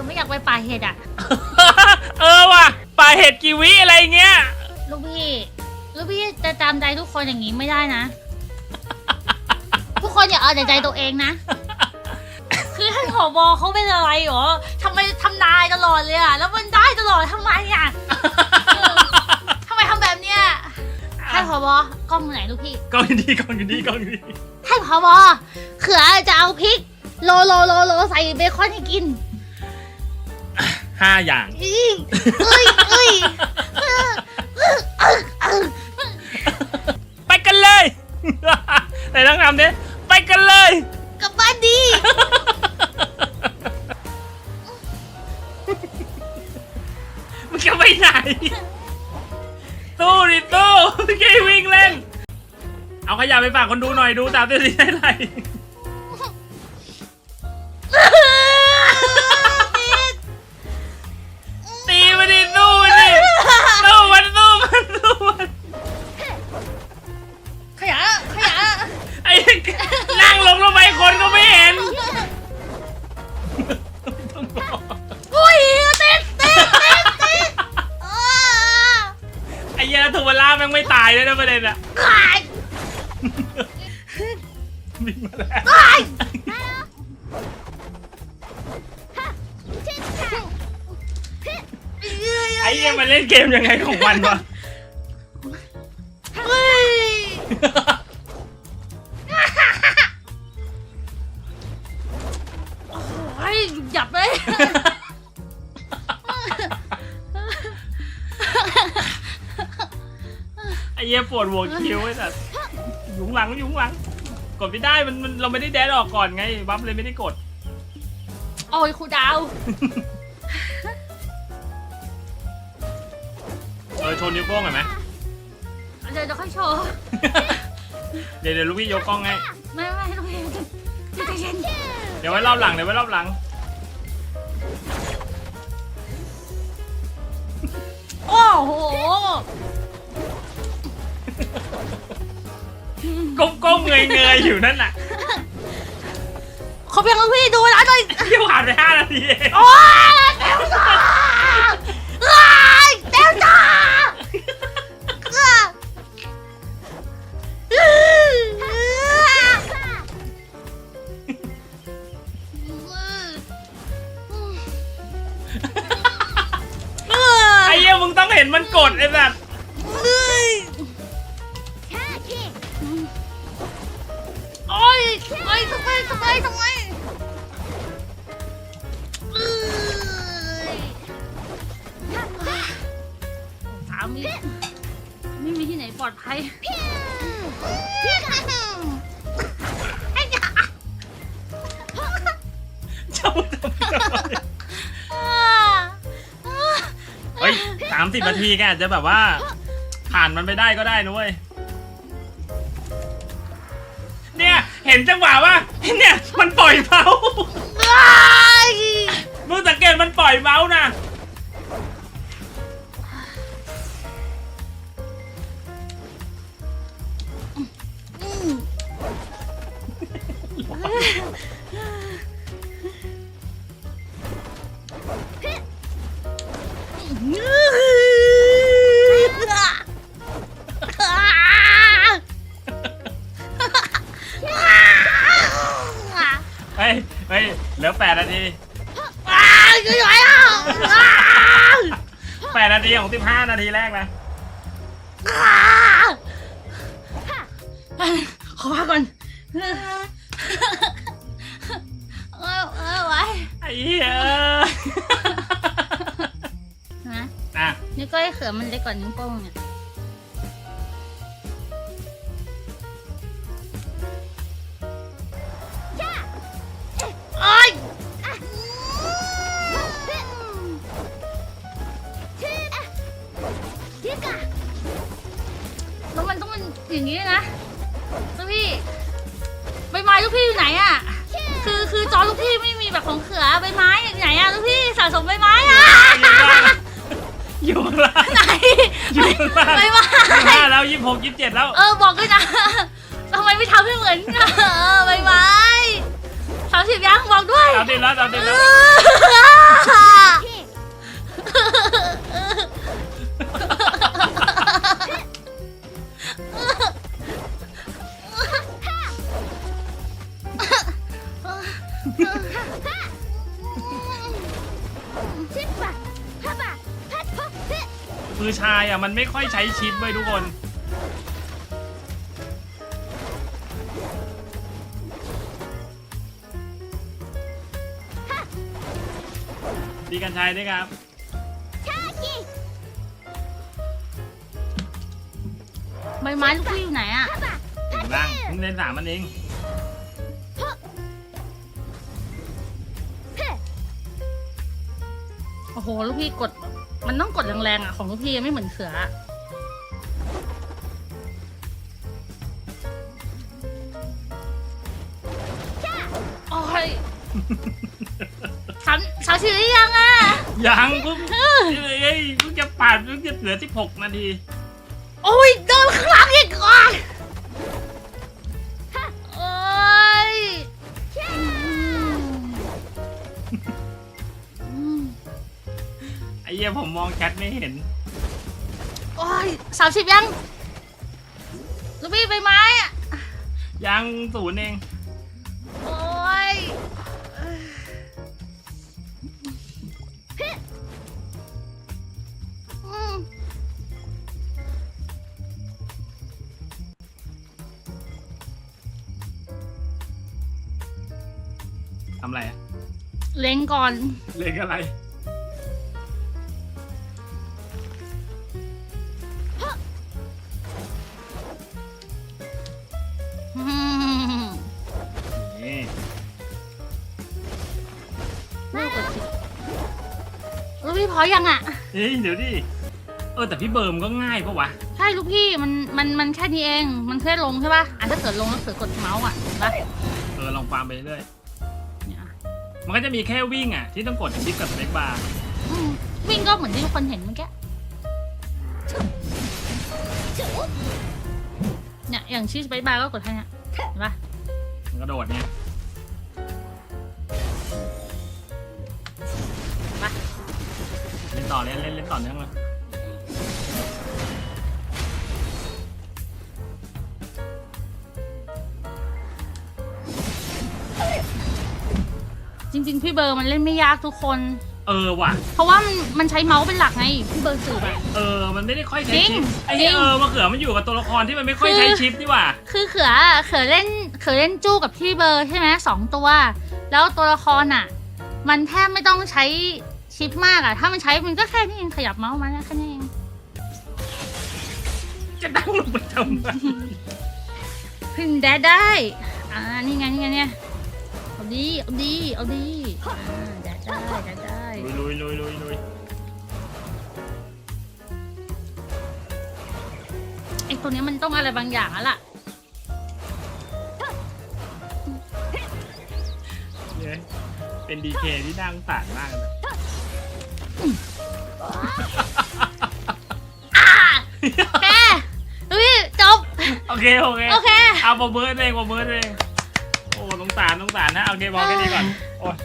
คือไม่อยากไปป่าเห็ดอะ เออว่ะป่าเห็ดกีวิอะไรเงี้ย ลูกพี่ ลูกพี่จะตามใจทุกคนอย่างนี้ไม่ได้นะ ทุกคนอย่าเอาแต่ใจตัวเองนะ คือท่านผอบอเขาเป็นอะไรหรอทำไมทำนายตลอดเลยอะ แล้วมันได้ตลอดทำไมอะเออทำไมทำแบบเนี้ยท่านผอบอกล้องอยู่ไหนลูกพี่ กองอยู่ดีกองอยู่ดีกองอยู่ดี ท่านผอบอเขือจะเอาพริก โลโลโลโลใส่เบคอนให้กิน ห้าอย่างอีเอ้ยเอ้ยไปกันเลย ไหนต้องทำดิไปกันเลย กลับบ้านดีมึงจะไปไหน ตู้ดิตู้ไม่ใช่วิ่งเล่น เอาขยะไปฝากคนดูหน่อยดูตามตัวสีได้ไร เหี้ยถูกเวลาแม่งไม่ตายเลยนะประเด็นอะขายวิ่งมาแล้วขายไอ้เหี้ยมันเล่นเกมยังไงของมันวะ เฮ้ย ปวดหัวคิ้วไอ้สัสยุงหลังยุงหลัง กดไม่ได้มันมันเราไม่ได้แดดออกก่อนไง บัฟเลยไม่ได้กด โอ้ยครูดาว เออโชว์นิ้วโป้งหน่อยไหม เดี๋ยวจะค่อยโชว์ เดี๋ยวเดี๋ยวลูกพี่ยกกล้องให้ ไม่ไม่ลูกพี่ใจเย็นเดี๋ยวไว้รอบหลังเดี๋ยวไว้รอบหลัง โอ้โห ก้มก้มเงยเงยอยู่นั่นน่ะขอเพียงลูกพี่ดูเวลาหน่อยที่ผ่านไปห้านาทีเองโอ้ยเต็มจ้าเอ้ยเต็มจ้าเอ้ยเอ้ยไอ้เหี้ยมึงต้องเห็นมันกดไอ้สัสโทำไมทำไมทำไมเอ้ยสามีไม่มีที่ไหนปลอดภัยไอ้ยาเจ้าทำไมเฮ้ยสามสิบนาทีแกอาจจะแบบว่า ผ่านมันไปได้ก็ได้นะเว้ย เนี่ยเห็นจังหวะว่าเนี่ยมันปล่อยเมาส์อ้ายมึงสังเกตมันปล่อยเมาส์นะอืม ของสิบห้านาทีแรกนะอ้ายขอพักก่อนเออเออไว้ไอ้เหี้ยนะอะ นิ้วก้อยเขือมันเล็กกว่านิ้วโป้งเนี่ย องเป็นอย่างนี้ด้วยนะลูกพี่ใบไม้ลูกพี่อยู่ไหนอะคือคือจอลูกพี่ไม่มีแบบของเขือใบไม้อยู่ไหนอะลูกพี่สะสมใบไม้อะอยู่ข้างล่างไหนอยู่ข้างล่างใบไม้ยี่ห้าแล้วยี่หกยี่เจ็ดแล้ว เออบอกด้วยนะทำไมไม่ทำให้เหมือนเออใบไม้สะามสิบยังบอกด้วยสามสิบแล้วสามสิบแล้ว คือชายอะมันไม่ค่อยใช้ชิปไว้ยทุกคน ดีกันชายด้วยครับใบไม้ลูกพี่อยู่ไหนอะอยู่ล่างเพิ่งเล่นสามมันเอง โอ้โห ลูกพี่กด มันต้องกดแรงๆอะ ของลูกพี่ไม่เหมือนเสืออะโอ้ยสามสามสิบหรือยังอะ ยังเพิ่งเอ้ยเพิ่งจะปาดเพิ่งจะเหลือสิบหกนาที โอ้ยโดนข้างหลังอีกอะ เหี้ยผมมองแชทไม่เห็น โอ้ยสามสิบยัง ลูกพี่ใบไม้อะยังศูนย์เอง โอ้ยอืมทำอะไรอะเล็งก่อน เล่นอะไร พี่พอยังอะ เฮ้ยเดี๋ยวดิ เออแต่พี่เบิร์มก็ง่ายปะวะ ใช่ลูกพี่มันมันมันแค่นี้เอง มันแค่ลงใช่ป่ะอะถ้าเกิดลงแล้วเสือกดเมาส์อะเห็นปะเออลองฟาร์มไปเรื่อยเนี่ยอะมันก็จะมีแค่วิ่งอะ ที่ต้องกดชิปกับสเปคบาร์อืมวิ่งก็เหมือนที่ทุกคนเห็นเมื่อกี้เนี่ยอย่างชี้ไปบาร์ก็กดแค่เนี้ยเห็นปะมันกระโดดเนี่ย ต่อเล่นเล่นเล่นต่อเนื่องเลยจริง ๆ พี่เบอร์มันเล่นไม่ยากทุกคน เออว่ะ เพราะว่ามันมันใช้เมาส์เป็นหลักไง พี่เบอร์สื่อแบบเออ มันไม่ได้ค่อยใช้จริงชิปไอ้เหี้ยจริง เออมาเขือมันอยู่กับตัวละครที่มันไม่ค่อยคือใช้ชิปนี่หว่า คือเขืออะเขือเล่นเขือเล่นจู้กับพี่เบอร์ใช่ไหมสองตัว แล้วตัวละครอะ มันแทบไม่ต้องใช้ ชิปมากอะถ้ามันใช้มันก็แค่นี้เองขยับเมาส์มันแค่นี้เองจะตั้งลงไปทำไมพึ่งแดดได้ อ่า นี่ไง นี่ไงเนี่ย เอาดี เอาดี เอาดี อ่า แดดได้ แดดได้ ลุยลุยลุยลุยลุยไอ้ตัวนี้มันต้องอะไรบางอย่างแล้วล่ะเนี่ยเป็นดีเคที่น่าสงสารมากเลย อ่าแค่ดูพี่จบ โอเคโอเคโอเค เอาโมเบิร์ดเองโมเบิร์ดเองโอ้สงสารสงสารนะโอเคบอกแค่นี้ก่อนโอ้ย